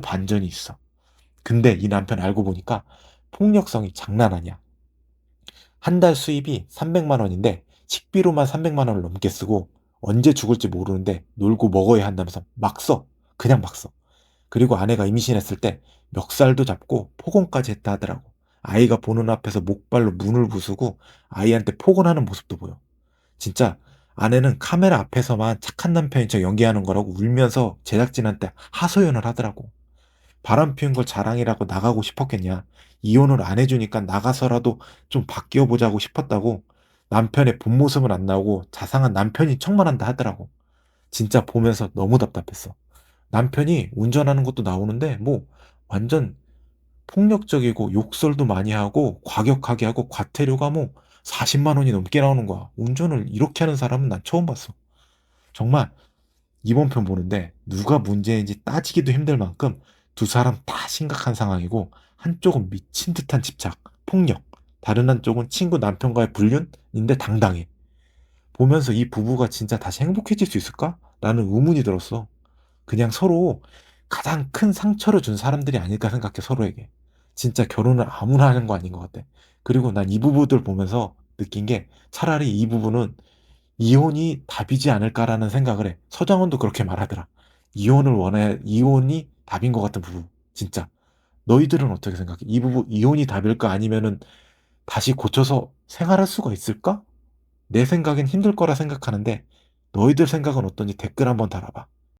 반전이 있어. 근데 이 남편 알고 보니까 폭력성이 장난 아니야. 한 달 수입이 300만 원인데 식비로만 300만 원을 넘게 쓰고 언제 죽을지 모르는데 놀고 먹어야 한다면서 막 써. 그냥 막 써. 그리고 아내가 임신했을 때 멱살도 잡고 폭언까지 했다 하더라고. 아이가 보는 앞에서 목발로 문을 부수고 아이한테 폭언하는 모습도 보여. 진짜 아내는 카메라 앞에서만 착한 남편인 척 연기하는 거라고 울면서 제작진한테 하소연을 하더라고. 바람 피운 걸 자랑이라고 나가고 싶었겠냐. 이혼을 안 해주니까 나가서라도 좀 바뀌어 보자고 싶었다고 남편의 본 모습은 안 나오고 자상한 남편이 척만 한다 하더라고. 진짜 보면서 너무 답답했어. 남편이 운전하는 것도 나오는데 뭐 완전 폭력적이고 욕설도 많이 하고 과격하게 하고 과태료가 뭐 40만 원이 넘게 나오는 거야. 운전을 이렇게 하는 사람은 난 처음 봤어. 정말 이번 편 보는데 누가 문제인지 따지기도 힘들 만큼 두 사람 다 심각한 상황이고 한쪽은 미친 듯한 집착, 폭력, 다른 한쪽은 친구 남편과의 불륜인데 당당해. 보면서 이 부부가 진짜 다시 행복해질 수 있을까? 라는 의문이 들었어. 그냥 서로 가장 큰 상처를 준 사람들이 아닐까 생각해, 서로에게. 진짜 결혼을 아무나 하는 거 아닌 것 같아. 그리고 난 이 부부들 보면서 느낀 게 차라리 이 부부는 이혼이 답이지 않을까라는 생각을 해. 서장훈도 그렇게 말하더라. 이혼을 원해, 이혼이 답인 것 같은 부부. 진짜. 너희들은 어떻게 생각해? 이 부부 이혼이 답일까? 아니면은 다시 고쳐서 생활할 수가 있을까? 내 생각엔 힘들 거라 생각하는데 너희들 생각은 어떤지 댓글 한번 달아봐.